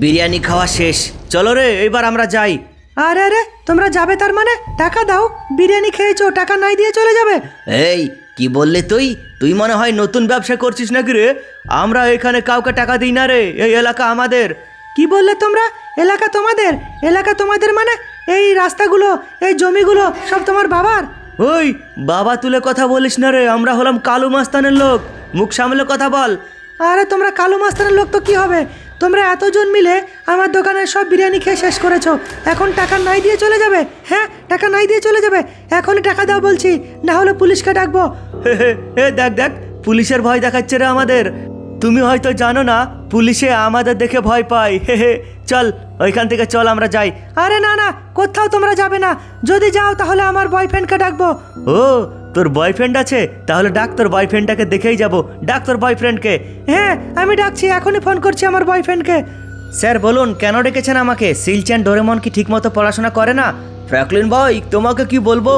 বিরিয়ানি খাওয়া শেষ। চলো রে এবার আমরা যাই। আরে আরে তোমরা যাবে তার মানে? টাকা দাও। বিরিয়ানি খেয়েছো টাকা নাই দিয়ে চলে যাবে। এই কি বললে তুই? তুই মনে হয় নতুন ব্যবসা করছিস নাকি রে? আমরা এখানে কাউকে টাকা দিই না রে এই এলাকা আমাদের। কি বললে তোমরা? এলাকা তোমাদের? এলাকা তোমাদের মানে? এই রাস্তাগুলো এই জমিগুলো সব তোমার বাবার? ওই বাবা তুলে কথা বলিস না রে আমরা হলাম কালু মাস্তানের লোক। মুখ সামলে কথা বল। আরে তোমরা কালো মাস্তানের লোক তো কি হবে? তোমরা এতজন মিলে আমার দোকানের সব বিরিয়ানি খেয়ে শেষ করেছ। এখন টাকা নাই দিয়ে চলে যাবে। হ্যাঁ টাকা নাই দিয়ে চলে যাবে। এখনই টাকা দাও বলছি। না হলে পুলিশকে ডাকবো। হে দেখ দেখ পুলিশের ভয় দেখাচ্ছে রে আমাদের। তুমি হয়তো জানো না পুলিশে আমাদের দেখে ভয় পায়। হে হে চল ওইখান থেকে চল আমরা যাই। আরে না না কোথাও তোমরা যাবে না। যদি যাও তাহলে আমার বয়ফ্রেন্ডকে ডাকবো। ও তোর বয়ফ্রেন্ড আছে? তাহলে ডাক তোর বয়ফ্রেন্ডটাকে দেখেই যাব। ডাক তোর বয়ফ্রেন্ডকে হ্যাঁ আমি ডাকছি, এখনই ফোন করছি আমার বয়ফ্রেন্ডকে স্যার, বলুন, কেন ডেকেছেন আমাকে? সিলচ্যান ডোরেমন কি ঠিকমতো পড়াশোনা করে না? ফ্র্যাকলিন ভাই, তোমাকে কি বলব?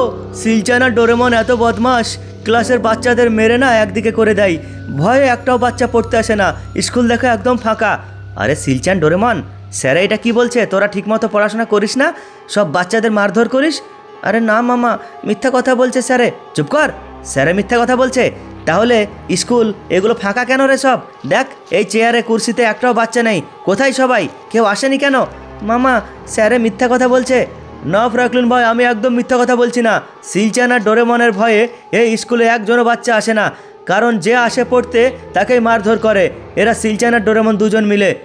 সিলচ্যান আর ডোরেমন এত বদমাস ক্লাসের বাচ্চাদের মেরে না একদিকে করে দেয়। ভয়ে একটাও বাচ্চা পড়তে আসে না। স্কুল দেখো একদম ফাঁকা। আরে সিলচ্যান ডোরেমন, স্যার, এটা কি বলছে? তোরা ঠিকমতো পড়াশোনা করিস না? সব বাচ্চাদের মারধর করিস? আরে না মামা, মিথ্যা কথা বলছে স্যারে। চুপ কর, স্যারে মিথ্যা কথা বলছে। তাহলে স্কুল, এগুলো ফাঁকা কেন রে সব? দেখ, এই চেয়ারে, কুর্সিতে একটাও বাচ্চা নেই। কোথায় সবাই? কেউ আসেনি কেন? মামা, স্যারে মিথ্যা কথা বলছে। না ফ্রাকলিন ভাই, আমি একদম মিথ্যা কথা বলছি না। সিলচান আর ডোরেমনের ভয়ে এই স্কুলে একজনও বাচ্চা আসে না। কারণ যে আসে পড়তে, তাকেই মারধর করে। এরা সিলচান আর ডোরেমন দুজন মিলে।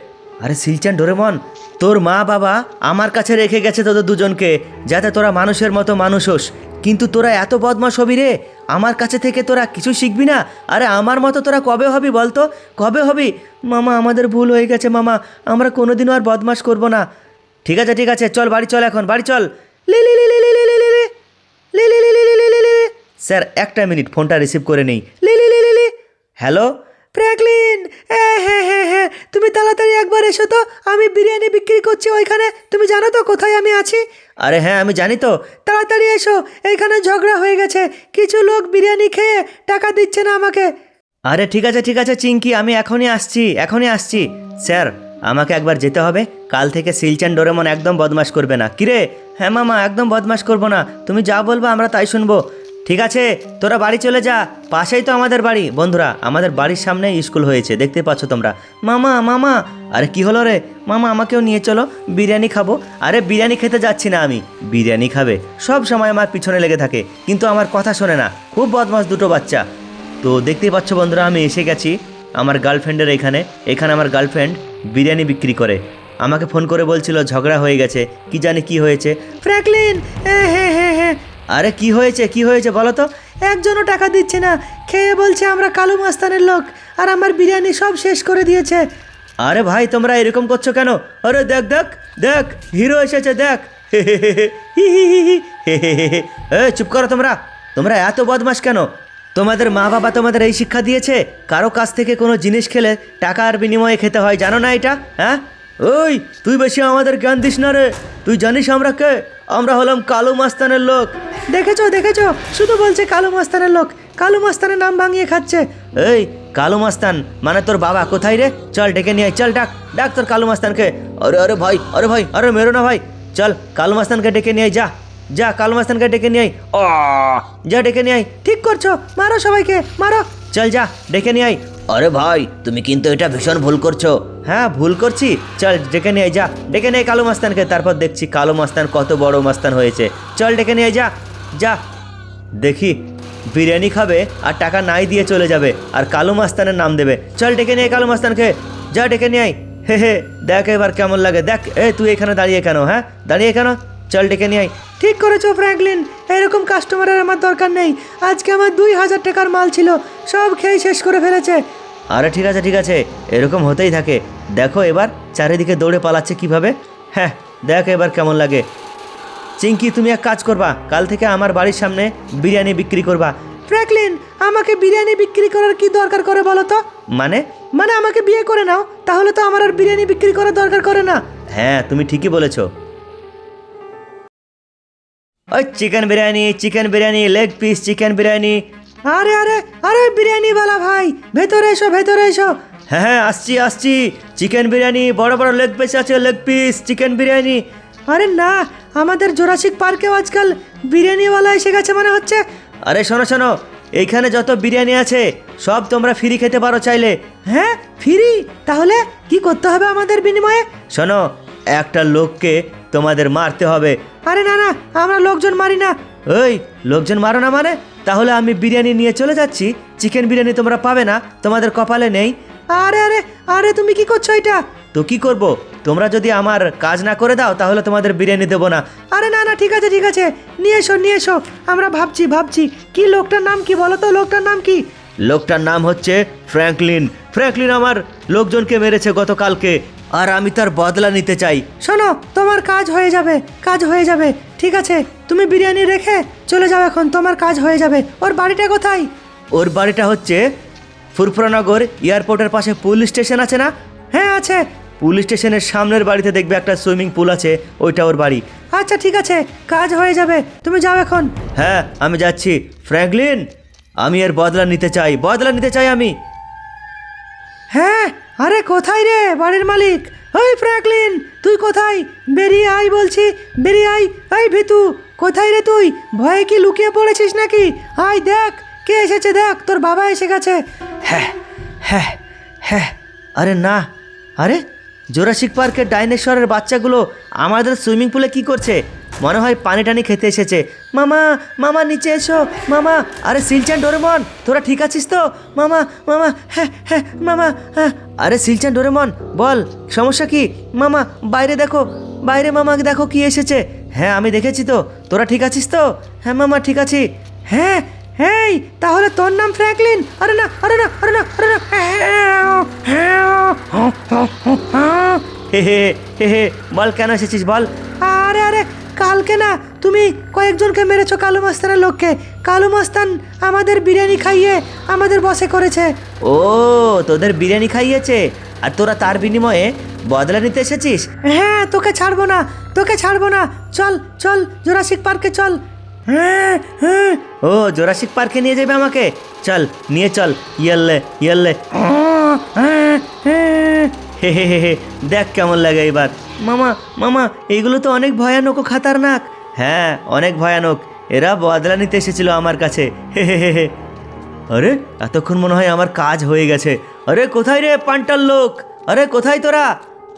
আরে শিলচান ডোরেমন তোর মা বাবা আমার কাছে রেখে গেছে তোদের দুজনকে যাতে তোরা মানুষের মতো মানুষ হোস কিন্তু তোরা এত বদমাস হবি রে আমার কাছে থেকে তোরা কিছু শিখবি না আরে আমার মতো তোরা কবে হবি বলতো কবে হবি মামা আমাদের ভুল হয়ে গেছে মামা আমরা কোনোদিনও আর বদমাস করব না ঠিক আছে ঠিক আছে চল বাড়ি চল এখন বাড়ি চল স্যার একটা মিনিট ফোনটা রিসিভ করে নেই হ্যালো ফ্র্যাঙ্কলিন হ্যাঁ হ্যাঁ হ্যাঁ হ্যাঁ তুমি তাড়াতাড়ি একবার এসো তো আমি বিরিয়ানি বিক্রি করছি ওইখানে তুমি জানো তো কোথায় আমি আছি? আরে হ্যাঁ আমি জানি তো। তাড়াতাড়ি এসো এইখানে ঝগড়া হয়ে গেছে কিছু লোক বিরিয়ানি খেয়ে টাকা দিচ্ছে না আমাকে। আরে ঠিক আছে ঠিক আছে চিঙ্কি আমি এখনই আসছি এখনই আসছি। স্যার আমাকে একবার যেতে হবে কাল থেকে সিলচান ডোরেমন একদম বদমাশ করবে না। কিরে? হ্যাঁ মামা একদম বদমাশ করব না। তুমি যা বলব আমরা তাই শুনব। ঠিক আছে, তোরা বাড়ি চলে যা। পাশেই তো আমাদের বাড়ি। বন্ধুরা, আমাদের বাড়ির সামনেই স্কুল হয়েছে, দেখতে পাচ্ছ তোমরা। মামা মামা! আরে কি হলো রে? মামা, আমাকেও নিয়ে চলো, বিরিয়ানি খাব। আরে বিরিয়ানি খেতে যাচ্ছি না আমি। বিরিয়ানি খাবে। সব সময় আমার পিছনে লেগে থাকে, কিন্তু আমার কথা শোনে না। খুব বদমাস দুটো বাচ্চা। তো দেখতেই পাচ্ছ বন্ধুরা, আমি এসে গেছি আমার গার্লফ্রেন্ডের এখানে। এখানে আমার গার্লফ্রেন্ড বিরিয়ানি বিক্রি করে। আমাকে ফোন করে বলছিল, ঝগড়া হয়ে গেছে। কি জানি কি হয়েছে? ফ্র্যাঙ্কলিন! হ্যাঁ হ্যাঁ হ্যাঁ হ্যাঁ। আরে কি হয়েছে কি হয়েছে বলো তো? একজনও টাকা দিচ্ছে না। খেয়ে বলছে আমরা কালু মাস্তানের লোক, আর আমার বিরিয়ানি সব শেষ করে দিয়েছে। আরে ভাই, তোমরা এরকম করছ কেন? আরে দেখ দেখ দেখ, হিরো এসেছে, দেখ। এ চুপ করো তোমরা। তোমরা এত বদমাস কেন? তোমাদের মা বাবা তোমাদের এই শিক্ষা দিয়েছে? কারও কাছ থেকে কোনো জিনিস খেলে টাকার বিনিময়ে খেতে হয়, জানো না এটা? হ্যাঁ? ওই তুই বেশি আমাদের জ্ঞান দিস না রে। তুই জানিস আমরা কে? আমরা হলাম কালো মাস্তানের লোক। দেখেছ দেখেছ? শুধু বলছে কালো মাস্তানের লোক। কালো মাস্তানের নাম ভাঙিয়ে খাচ্ছে। এই কালো মাস্তান মানে তোর বাবা কোথায় রে? চল ডেকে নিয়ে চল ডাক ডাক তোর কালো মাস্তানকে। আরে আরে ভাই আরে ভাই আরে মেরো না ভাই। চল কালো মাস্তানকে ডেকে নিয়ে যা। যা কালো মাস্তানকে ডেকে নিয়ে আয়। যা ডেকে নিয়ে আয়। ঠিক করছ। মারো সবাইকে মারো। চল যা ডেকে নিয়ে আয়। আরে ভাই, তুমি কিন্তু এটা ভীষণ ভুল করছ। হ্যাঁ ভুল করছি। চল, ডেকে নিয়ে যা। ডেকে নিয়ে কালো মাস্তানকে, তারপর দেখছি কালো মাস্তান কত বড় মাস্তান হয়েছে। চল, ডেকে নিয়ে যা। যা। দেখি, বিরিয়ানি খাবে আর টাকা নাই দিয়ে চলে যাবে আর কালো মাস্তানের নাম দেবে। চল, ডেকে নিয়ে কালো মাস্তানকে। যা, ডেকে নিয়ে আয়। হে হে, দেখ এবার কেমন লাগে। দেখ, এ, তুই এখানে দাঁড়িয়ে কেন হ্যাঁ? দাঁড়িয়ে কেন? চল, ডেকে নিয়ে আয়। ঠিক করেছ, ফ্র্যাঙ্কলিন। এরকম কাস্টমারের আমার দরকার নেই। আজকে আমার দুই হাজার টাকার মাল ছিল, সব খেয়ে শেষ করে ফেলেছে। আরে ঠিক আছে ঠিক আছে। এরকম হতেই থাকে। দেখো এবার চারিদিকে দৌড়ে পালাচ্ছে কীভাবে? হ্যাঁ দেখ এবার কেমন লাগে। চিঙ্কি, তুমি এক কাজ করবা। কাল থেকে আমার বাড়ির সামনে বিরিয়ানি বিক্রি করবা। ফ্র্যাঙ্কলিন, আমাকে বিরিয়ানি বিক্রি করার কি দরকার করে বলো তো? মানে? মানে আমাকে বিয়ে করে নাও, তাহলে তো আমার আর বিরিয়ানি বিক্রি করার দরকার করে না। হ্যাঁ তুমি ঠিকই বলেছ। ওই chicken biryani chicken biryani, leg piece, chicken biryani আরে আরে আরে বিরিয়ানি বালা ভাই ভেতরে এসো ভেতরে এসো। হ্যাঁ হ্যাঁ আসছি আসছি। চিকেন বিরিয়ানি বড় বড় লেগ পিস আছে লেগ পিস চিকেন বিরিয়ানি। আরে না আমাদের জোরাসিক পার্কেও আজকাল বিরিয়ানিওয়ালা এসে গেছে মনে হচ্ছে। আরে শোনো শোনো এইখানে যত বিরিয়ানি আছে সব তোমরা ফ্রি খেতে পারো চাইলে। হ্যাঁ ফ্রি তাহলে কি করতে হবে আমাদের বিনিময়ে? শোনো একটা লোককে তোমাদের মারতে হবে। আরে না না আমরা লোকজন মারি না। ওই, লোকজন মারো না মানে? তাহলে আমি বিরিয়ানি নিয়ে চলে যাচ্ছি। চিকেন বিরিয়ানি তোমরা পাবে না, তোমাদের কপালে নেই। আরে আরে আরে, তুমি কি করছ এটা? তো কি করব? তোমরা যদি আমার কাজ না করে দাও, তাহলে তোমাদের বিরিয়ানি দেবো না। আরে না না, ঠিক আছে ঠিক আছে। নিয়ে এসো নিয়ে এসো। আমরা ভাবছি ভাবছি, কি লোকটার নাম কি? বলো তো, লোকটার নাম কি? লোকটার নাম হচ্ছে ফ্র্যাঙ্কলিন। ফ্র্যাঙ্কলিন আমার লোকজনকে মেরেছে গতকালকে। আর আমি তার বদলা নিতে চাই। শোনো, তোমার কাজ হয়ে যাবে, কাজ হয়ে যাবে। ঠিক আছে তুমি বিরিয়ানি রেখে চলে যাও এখন তোমার কাজ হয়ে যাবে। ওর বাড়িটা কোথায়? ওর বাড়িটা হচ্ছে ফুরফুরানগর এয়ারপোর্টের পাশে পুলিশ স্টেশন আছে না? হ্যাঁ আছে। পুলিশ স্টেশনের সামনের বাড়িতে দেখবে একটা সুইমিং পুল আছে ওইটা ওর বাড়ি। আচ্ছা ঠিক আছে কাজ হয়ে যাবে তুমি যাও এখন। হ্যাঁ আমি যাচ্ছি। ফ্র্যাঙ্কলিন আমি এর বদলা নিতে চাই বদলা নিতে চাই আমি। হ্যাঁ আরে কোথায় রে বাড়ির মালিক? ওই ফ্র্যাঙ্কলিন, তুই কোথায়? বেরিয়ে আয় বলছি, বেরিয়ে আয়। এই ভিতু, কোথায় রে তুই? ভয়ে কি লুকিয়ে পড়েছিস নাকি? আয় দেখ, কে এসেছে দেখ, তোর বাবা এসে গেছে। হ্যাঁ হ্যাঁ হ্যাঁ আরে না, আরে, জোরাসিক পার্কের ডাইনেশ্বরের বাচ্চাগুলো আমাদের সুইমিং পুলে কি করছে? মনে হয় পানি টানি খেতে এসেছে মামা মামা নিচে এসো মামা আরে সিলচান ডোরেমন তোরা ঠিক আছিস তো মামা মামা হ্যাঁ হ্যাঁ মামা হ্যাঁ আরে সিলচান ডোরেমন বল সমস্যা কি মামা বাইরে দেখো বাইরে মামা দেখো কি এসেছে হ্যাঁ আমি দেখেছি তো তোরা ঠিক আছিস তো হ্যাঁ মামা ঠিক আছি হ্যাঁ হ্যাঁ তাহলে তোর নাম ফ্র্যাঙ্কলিন আরে না আরে না আরে না আরে না হে হে হে বল কেন এসেছিস বল আরে আরে কালকে না তুমি কয়েকজনকে মেরেছো কালু মাস্তানের লোককে। কালু মাস্তান আমাদের বিরিয়ানি খাইয়ে আমাদের বসে করেছে। ও তোদের বিরিয়ানি খাইয়েছে? আর তোরা তার বিনিময়ে বদলা নিতে এসেছিস? হ্যাঁ তোকে ছাড়বো না তোকে ছাড়বো না। চল চল জোরাসিক পার্কে চল। হ্যাঁ হ্যাঁ। ও জোরাসিক পার্কে নিয়ে যাবে আমাকে? চল নিয়ে চল ইয়েললে ইয়েললে। হ্যাঁ, হ্যাঁ। হে হে হে হে দেখ কেমন লাগে এবার মামা মামা এইগুলো তো অনেক ভয়ানক ও খাতারনাক। হ্যাঁ অনেক ভয়ানক। এরা বদলা নিতে এসেছিল আমার কাছে। হে হে হে। আরে, এতক্ষণ মনে হয় আমার কাজ হয়ে গেছে। আরে, কোথায় রে পান্টার লোক? আরে, কোথায় তোরা?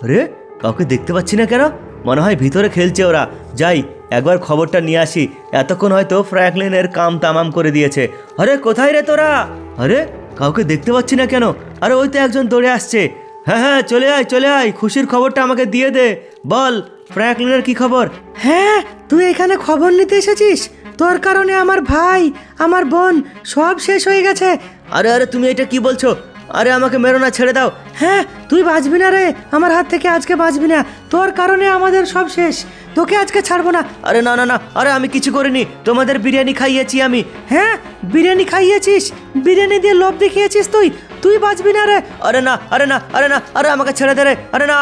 আরে, কাউকে দেখতে পাচ্ছি না কেন? মনে হয় ভিতরে খেলছে ওরা। যাই, একবার খবরটা নিয়ে আসি। এতক্ষণ হয়তো ফ্র্যাঙ্কলিনের কাম তামাম করে দিয়েছে। আরে, কোথায় রে তোরা? আরে, কাউকে দেখতে পাচ্ছি না কেন? আরে, ওই তো একজন দৌড়ে আসছে। হ্যাঁ হ্যাঁ চলে আয় চলে আয়। খুশির খবরটা আমাকে দিয়ে দে। বল ফ্র্যাঙ্কলিনের কি খবর? হ্যাঁ তুই এখানে খবর নিতে এসেছিস? তোর কারণে আমার ভাই আমার বোন সব শেষ হয়ে গেছে। আরে আরে তুমি এটা কি বলছো? আরে আমাকে মেরো না ছেড়ে দাও। হ্যাঁ তুই বাঁচবি না রে। আমার হাত থেকে আজকে বাঁচবি না। তোর কারণে আমাদের সব শেষ। তোকে আজকে ছাড়বো না। আরে না না না আরে আমি কিছু করিনি। তোমাদের বিরিয়ানি খাইয়েছি আমি। হ্যাঁ বিরিয়ানি খাইয়েছিস? বিরিয়ানি দিয়ে লোভ দেখিয়েছিস তুই? তুই বাঁচবি না রে। আরে না আরে না আরে না, আরে আমাকে ছেড়ে দে রে। আরে না।